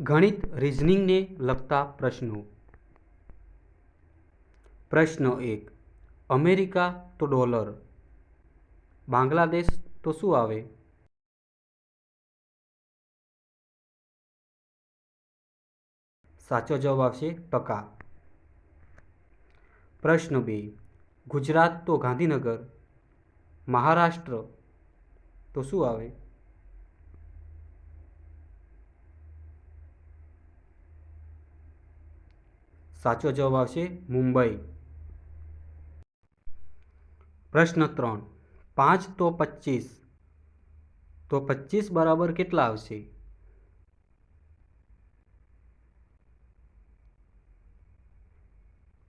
ગણિત રિઝનિંગને લગતા પ્રશ્નો. પ્રશ્ન એક, અમેરિકા તો ડોલર. બાંગ્લાદેશ તો શું આવે? સાચો જવાબ આવશે ટકા. પ્રશ્ન બે, ગુજરાત તો ગાંધીનગર. મહારાષ્ટ્ર તો શું આવે? સાચો જવાબ આવશે મુંબઈ. પ્રશ્ન ત્રણ. પાંચ તો પચીસ તો પચીસ બરાબર કેટલા આવશે?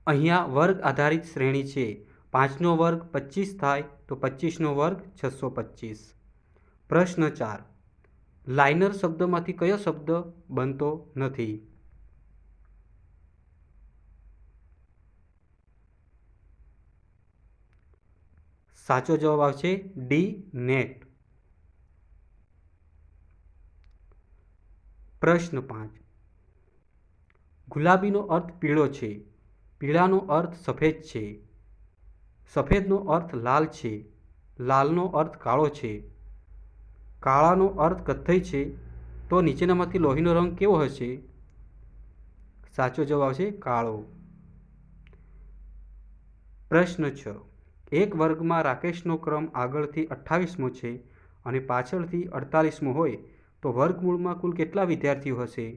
અહીંયા વર્ગ આધારિત શ્રેણી છે. પાંચનો વર્ગ પચીસ થાય તો પચીસનો વર્ગ છસો પચીસ પ્રશ્ન ચાર. લાઇનર શબ્દમાંથી કયો શબ્દ બનતો નથી? સાચો જવાબ આવશે ડી, નેટ. પ્રશ્ન પાંચ. ગુલાબીનો અર્થ પીળો છે. પીળાનો અર્થ સફેદ છે. સફેદનો અર્થ લાલ છે. લાલનો અર્થ કાળો છે. કાળાનો અર્થ કથ્થઈ છે. તો નીચેનામાંથી લોહીનો રંગ કેવો હશે? સાચો જવાબ આવશે કાળો. પ્રશ્ન છ. એક વર્ગમાં રાકેશનો ક્રમ આગળથી અઠ્ઠાવીસમો છે અને પાછળથી અડતાલીસમો હોય તો વર્ગમૂળમાં કુલ કેટલા વિદ્યાર્થીઓ હશે?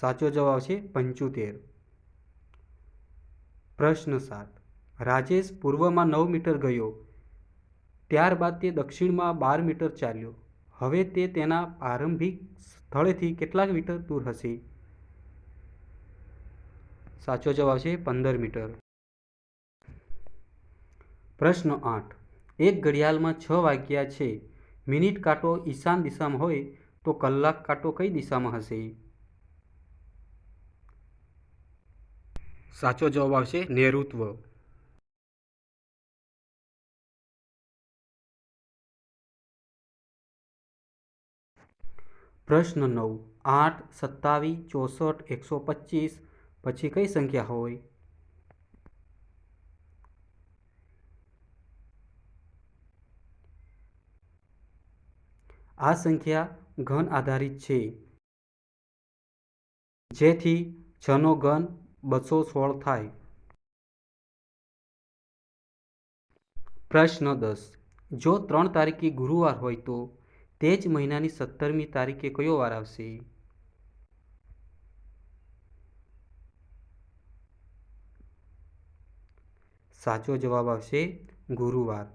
સાચો જવાબ છે પંચોતેર. પ્રશ્ન સાત. રાજેશ પૂર્વમાં નવ મીટર ગયો, ત્યારબાદ તે દક્ષિણમાં બાર મીટર ચાલ્યો. હવે તે તેના પ્રારંભિક સ્થળેથી કેટલાક મીટર દૂર હશે? સાચો જવાબ છે પંદર મીટર. પ્રશ્ન આઠ. એક ઘડિયાળમાં છ વાગ્યા છે. મિનિટ કાંટો ઈશાન દિશામાં હોય તો કલાક કાંટો કઈ દિશામાં હશે? સાચો જવાબ આવશે નેઋત્વ પ્રશ્ન નવ. આઠ, સત્તાવીસ, ચોસઠ, એકસો પચીસ પછી કઈ સંખ્યા હોય? આ સંખ્યા ઘન આધારિત છે. જેથી છનો ઘન બસો સોળ થાય. પ્રશ્ન દસ. જો ત્રણ તારીખે ગુરુવાર હોય તો તે જ મહિનાની સત્તરમી તારીખે કયો વાર આવશે? સાચો જવાબ આવશે ગુરુવાર.